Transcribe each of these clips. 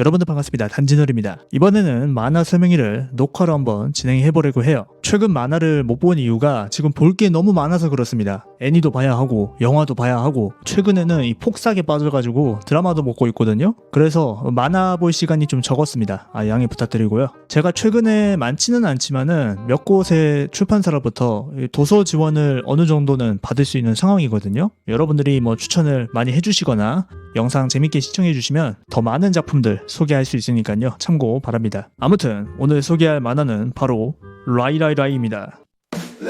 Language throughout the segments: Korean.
여러분들 반갑습니다. 단진월입니다. 이번에는 만화 설명회를 녹화로 한번 진행해 보려고 해요. 최근 만화를 못 본 이유가 지금 볼 게 너무 많아서 그렇습니다. 애니도 봐야 하고 영화도 봐야 하고 최근에는 이 폭삭에 빠져가지고 드라마도 먹고 있거든요. 그래서 만화 볼 시간이 좀 적었습니다. 아, 양해 부탁드리고요. 제가 최근에 많지는 않지만은 몇 곳의 출판사로부터 이 도서 지원을 어느 정도는 받을 수 있는 상황이거든요. 여러분들이 뭐 추천을 많이 해주시거나 영상 재밌게 시청해주시면 더 많은 작품들 소개할 수 있으니까요. 참고 바랍니다. 아무튼 오늘 소개할 만화는 바로 라이라이라이입니다. 이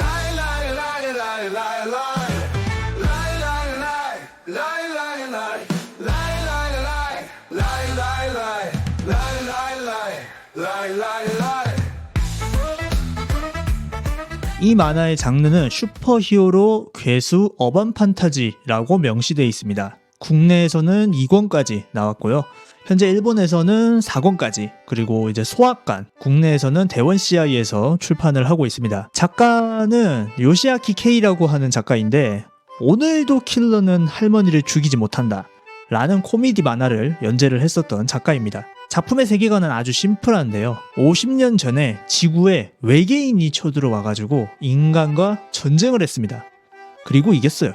만화의 장르는 슈퍼히어로, 괴수, 어반 판타지라고 명시되어 있습니다. 국내에서는 2권까지 나왔고요. 현재 일본에서는 4권까지 그리고 이제 소학관 국내에서는 대원 CI에서 출판을 하고 있습니다. 작가는 요시아키 케이라고 하는 작가인데 오늘도 킬러는 할머니를 죽이지 못한다 라는 코미디 만화를 연재를 했었던 작가입니다. 작품의 세계관은 아주 심플한데요. 50년 전에 지구에 외계인이 쳐들어와가지고 인간과 전쟁을 했습니다. 그리고 이겼어요.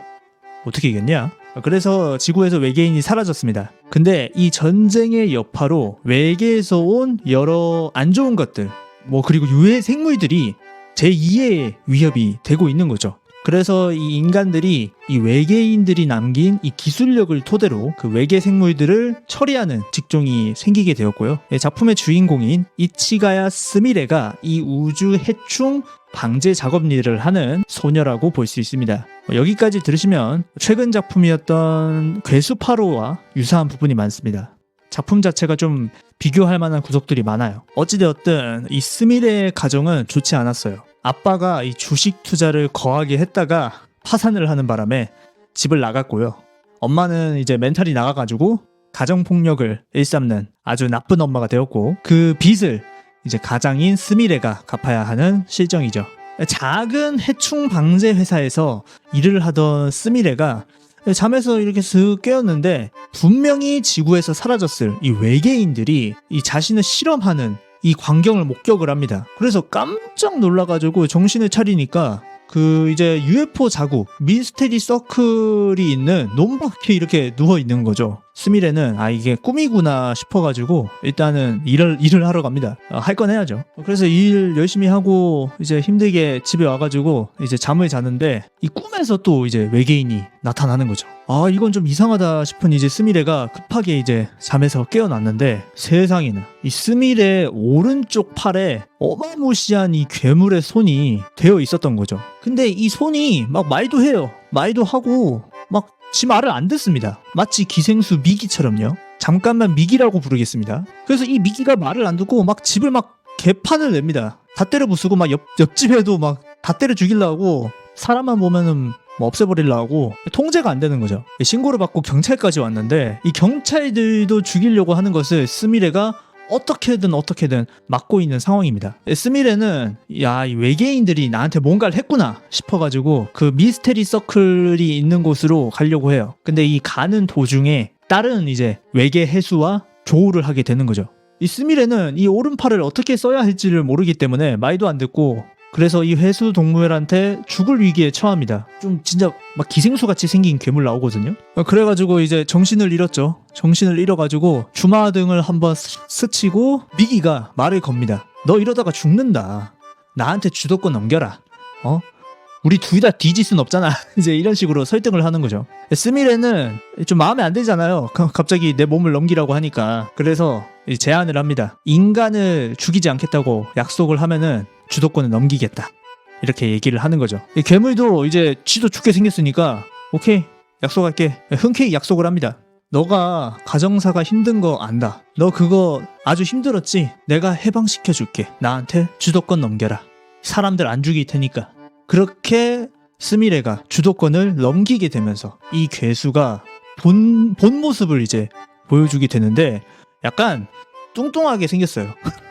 어떻게 이겼냐? 그래서 지구에서 외계인이 사라졌습니다. 근데 이 전쟁의 여파로 외계에서 온 여러 안 좋은 것들, 뭐 그리고 유해 생물들이 제2의 위협이 되고 있는 거죠. 그래서 이 인간들이 이 외계인들이 남긴 이 기술력을 토대로 그 외계 생물들을 처리하는 직종이 생기게 되었고요. 예, 작품의 주인공인 이치가야 스미레가 이 우주 해충 방제 작업 일을 하는 소녀라고 볼 수 있습니다. 뭐 여기까지 들으시면 최근 작품이었던 괴수파로와 유사한 부분이 많습니다. 작품 자체가 좀 비교할 만한 구석들이 많아요. 어찌되었든 이 스미레의 가정은 좋지 않았어요. 아빠가 이 주식 투자를 거하게 했다가 파산을 하는 바람에 집을 나갔고요. 엄마는 이제 멘탈이 나가가지고 가정폭력을 일삼는 아주 나쁜 엄마가 되었고 그 빚을 이제 가장인 스미레가 갚아야 하는 실정이죠. 작은 해충 방제 회사에서 일을 하던 스미레가 잠에서 이렇게 슥 깨었는데 분명히 지구에서 사라졌을 이 외계인들이 이 자신을 실험하는 이 광경을 목격을 합니다. 그래서 깜짝 놀라가지고 정신을 차리니까 그 이제 UFO 자국 미스테리 서클이 있는 논밖에 이렇게 누워 있는 거죠. 스미레는 아 이게 꿈이구나 싶어가지고 일단은 일을 일을 하러 갑니다. 어, 할건 해야죠. 그래서 일 열심히 하고 이제 힘들게 집에 와가지고 이제 잠을 자는데 이 꿈에서 또 이제 외계인이 나타나는 거죠. 아 이건 좀 이상하다 싶은 이제 스미레가 급하게 이제 잠에서 깨어났는데 세상에나 이 스미레 오른쪽 팔에 어마무시한 이 괴물의 손이 되어 있었던 거죠. 근데 이 손이 막 말도 해요. 말도 하고 막 지 말을 안 듣습니다. 마치 기생수 미기처럼요. 잠깐만 미기라고 부르겠습니다. 그래서 이 미기가 말을 안 듣고 막 집을 막 개판을 냅니다. 다 때려 부수고 막 옆, 옆집에도 막 다 때려 죽이려고 사람만 보면은 뭐 없애버리려고 통제가 안 되는 거죠. 신고를 받고 경찰까지 왔는데 이 경찰들도 죽이려고 하는 것을 스미레가 어떻게든 어떻게든 막고 있는 상황입니다. 스미레는 야, 이 외계인들이 나한테 뭔가를 했구나 싶어가지고 그 미스테리 서클이 있는 곳으로 가려고 해요. 근데 이 가는 도중에 다른 이제 외계 해수와 조우를 하게 되는 거죠. 이 스미레는 이 오른팔을 어떻게 써야 할지를 모르기 때문에 말도 안 듣고 그래서 이 회수 동물한테 죽을 위기에 처합니다. 좀 진짜 막 기생수 같이 생긴 괴물 나오거든요. 어, 그래가지고 이제 정신을 잃었죠. 정신을 잃어가지고 주마 등을 한번 스- 스치고 미기가 말을 겁니다. 너 이러다가 죽는다. 나한테 주도권 넘겨라. 어? 우리 둘 다 뒤질 순 없잖아. 이제 이런 식으로 설득을 하는 거죠. 스미레는 좀 마음에 안 들잖아요. 가- 갑자기 내 몸을 넘기라고 하니까. 그래서 이 제안을 합니다. 인간을 죽이지 않겠다고 약속을 하면은 주도권을 넘기겠다. 이렇게 얘기를 하는 거죠. 이 괴물도 이제 쥐도 죽게 생겼으니까 오케이 약속할게. 흔쾌히 약속을 합니다. 너가 가정사가 힘든 거 안다. 너 그거 아주 힘들었지? 내가 해방시켜 줄게. 나한테 주도권 넘겨라. 사람들 안 죽일 테니까. 그렇게 스미레가 주도권을 넘기게 되면서 이 괴수가 본, 본 모습을 이제 보여주게 되는데 약간 뚱뚱하게 생겼어요.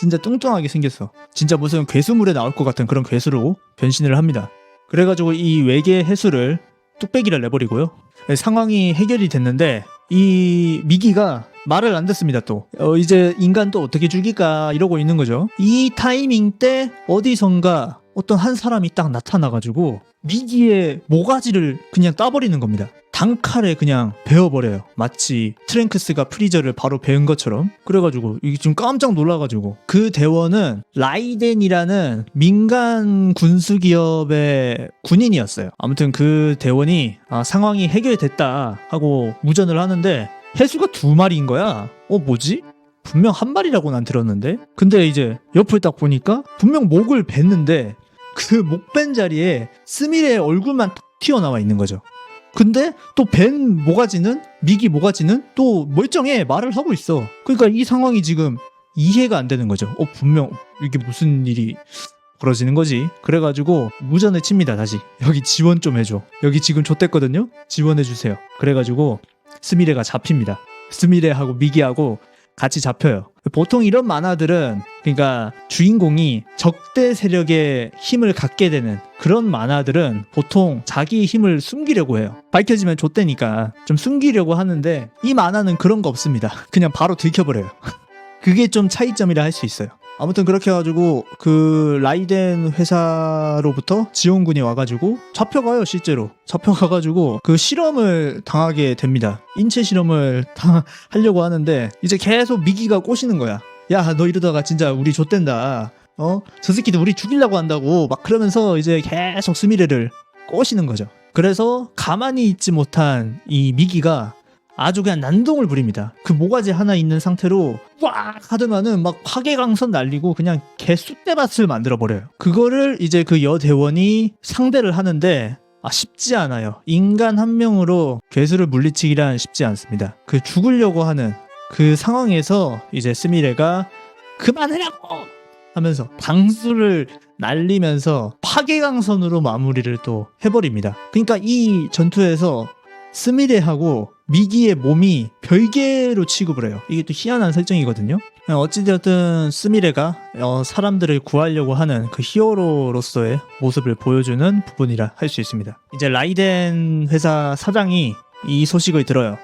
진짜 뚱뚱하게 생겼어. 진짜 무슨 괴수물에 나올 것 같은 그런 괴수로 변신을 합니다. 그래가지고 이 외계 해수를 뚝배기를 내버리고요. 상황이 해결이 됐는데 이 미기가 말을 안 듣습니다 또 어, 이제 인간 또 어떻게 죽일까 이러고 있는 거죠 이 타이밍 때 어디선가 어떤 한 사람이 딱 나타나가지고 미기의 모가지를 그냥 따버리는 겁니다 단칼에 그냥 베어버려요 마치 트랭크스가 프리저를 바로 베은 것처럼 그래가지고 이게 좀 깜짝 놀라가지고 그 대원은 라이덴이라는 민간 군수 기업의 군인이었어요 아무튼 그 대원이 아, 상황이 해결됐다 하고 무전을 하는데 해수가 두 마리인 거야. 어, 뭐지? 분명 한 마리라고 난 들었는데? 근데 이제 옆을 딱 보니까 분명 목을 뱉는데 그 목 뺀 자리에 스미레의 얼굴만 탁 튀어나와 있는 거죠. 근데 또 벤 모가지는, 미기 모가지는 또 멀쩡해 말을 하고 있어. 그러니까 이 상황이 지금 이해가 안 되는 거죠. 어, 분명 이게 무슨 일이 벌어지는 거지. 그래가지고 무전을 칩니다, 다시. 여기 지원 좀 해줘. 여기 지금 좆됐거든요? 지원해 주세요. 그래가지고 스미레가 잡힙니다. 스미레하고 미기하고 같이 잡혀요. 보통 이런 만화들은 그러니까 주인공이 적대 세력의 힘을 갖게 되는 그런 만화들은 보통 자기의 힘을 숨기려고 해요. 밝혀지면 좆대니까 좀 숨기려고 하는데 이 만화는 그런 거 없습니다. 그냥 바로 들켜버려요. 그게 좀 차이점이라 할 수 있어요. 아무튼 그렇게 해가지고 그 라이덴 회사로부터 지원군이 와가지고 잡혀가요 실제로 잡혀가가지고 그 실험을 당하게 됩니다 인체 실험을 당 하려고 하는데 이제 계속 미기가 꼬시는 거야 야 너 이러다가 진짜 우리 좆된다 어 저 새끼들 우리 죽이려고 한다고 막 그러면서 이제 계속 스미레를 꼬시는 거죠 그래서 가만히 있지 못한 이 미기가 아주 그냥 난동을 부립니다. 그 모가지 하나 있는 상태로 꽉 하더만은 막 파괴강선 날리고 그냥 개쑥대밭을 만들어 버려요. 그거를 이제 그 여대원이 상대를 하는데 아 쉽지 않아요. 인간 한 명으로 괴수를 물리치기란 쉽지 않습니다. 그 죽으려고 하는 그 상황에서 이제 스미레가 그만하라고 하면서 방수를 날리면서 파괴강선으로 마무리를 또 해버립니다. 그러니까 이 전투에서 스미레하고 미기의 몸이 별개로 취급을 해요. 이게 또 희한한 설정이거든요. 어찌되었든 스미레가 어, 사람들을 구하려고 하는 그 히어로로서의 모습을 보여주는 부분이라 할 수 있습니다. 이제 라이덴 회사 사장이 이 소식을 들어요.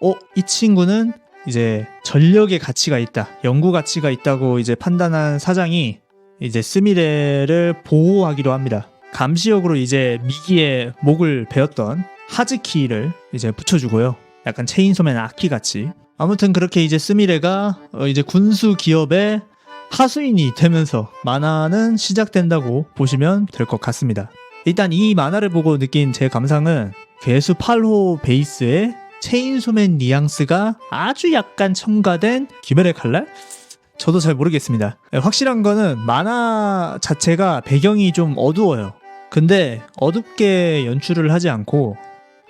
어, 이 친구는 이제 전력의 가치가 있다, 연구 가치가 있다고 이제 판단한 사장이 이제 스미레를 보호하기로 합니다. 감시역으로 이제 미기의 목을 베었던 하즈키를 이제 붙여주고요. 약간 체인소맨 아키 같이. 아무튼 그렇게 이제 스미레가 어, 이제 군수 기업의 하수인이 되면서 만화는 시작된다고 보시면 될 것 같습니다. 일단 이 만화를 보고 느낀 제 감상은 괴수 8호 베이스의 체인소맨 뉘앙스가 아주 약간 첨가된 기별의 칼날? 저도 잘 모르겠습니다. 확실한 거는 만화 자체가 배경이 좀 어두워요. 근데 어둡게 연출을 하지 않고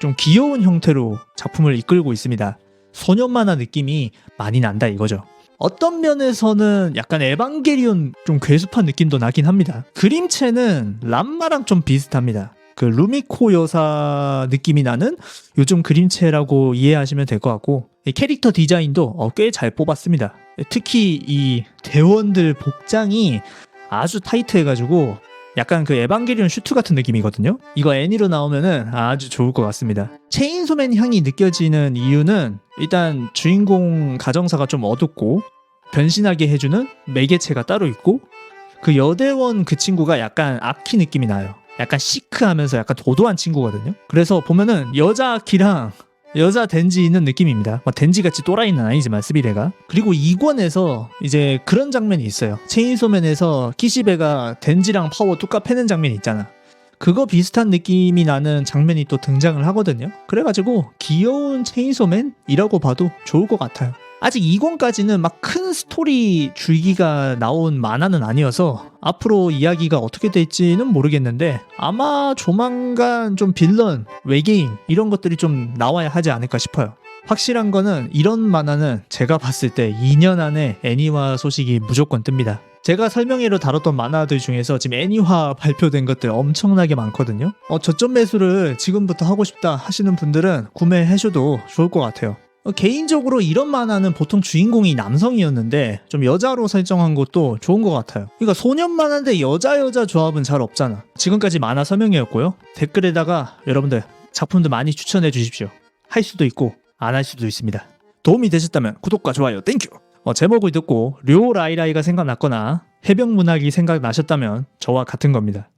좀 귀여운 형태로 작품을 이끌고 있습니다. 소년 만화 느낌이 많이 난다 이거죠. 어떤 면에서는 약간 에반게리온 좀 괴수한 느낌도 나긴 합니다. 그림체는 람마랑 좀 비슷합니다. 그 루미코 여사 느낌이 나는 요즘 그림체라고 이해하시면 될 것 같고 이 캐릭터 디자인도 어, 꽤잘 뽑았습니다. 특히 이 대원들 복장이 아주 타이트해가지고 약간 그 에반게리온 슈트 같은 느낌이거든요. 이거 애니로 나오면은 아주 좋을 것 같습니다. 체인소맨 향이 느껴지는 이유는 일단 주인공 가정사가 좀 어둡고 변신하게 해주는 매개체가 따로 있고 그 여대원 그 친구가 약간 아키 느낌이 나요. 약간 시크하면서 약간 도도한 친구거든요. 그래서 보면은 여자 아키랑 여자 덴지 있는 느낌입니다. 뭐 덴지 같이 또라이는 아니지만 스비레가 그리고 2권에서 이제 그런 장면이 있어요. 체인소맨에서 키시베가 덴지랑 파워 뚜까 패는 장면이 있잖아. 그거 비슷한 느낌이 나는 장면이 또 등장을 하거든요. 그래가지고 귀여운 체인소맨이라고 봐도 좋을 것 같아요. 아직 2권까지는 막 큰 스토리 줄기가 나온 만화는 아니어서 앞으로 이야기가 어떻게 될지는 모르겠는데 아마 조만간 좀 빌런, 외계인 이런 것들이 좀 나와야 하지 않을까 싶어요. 확실한 거는 이런 만화는 제가 봤을 때 2년 안에 애니화 소식이 무조건 뜹니다. 제가 설명회로 다뤘던 만화들 중에서 지금 애니화 발표된 것들 엄청나게 많거든요. 어, 저점 매수를 지금부터 하고 싶다 하시는 분들은 구매하셔도 좋을 것 같아요. 어, 개인적으로 이런 만화는 보통 주인공이 남성이었는데 좀 여자로 설정한 것도 좋은 것 같아요. 그러니까 소년 만화인데 여자 여자 조합은 잘 없잖아. 지금까지 만화 설명회였고요. 댓글에다가 여러분들 작품들 많이 추천해 주십시오. 할 수도 있고 안 할 수도 있습니다. 도움이 되셨다면 구독과 좋아요 땡큐. 어, 제목을 듣고 료 라이라이가 생각났거나 해병 문학이 생각나셨다면 저와 같은 겁니다.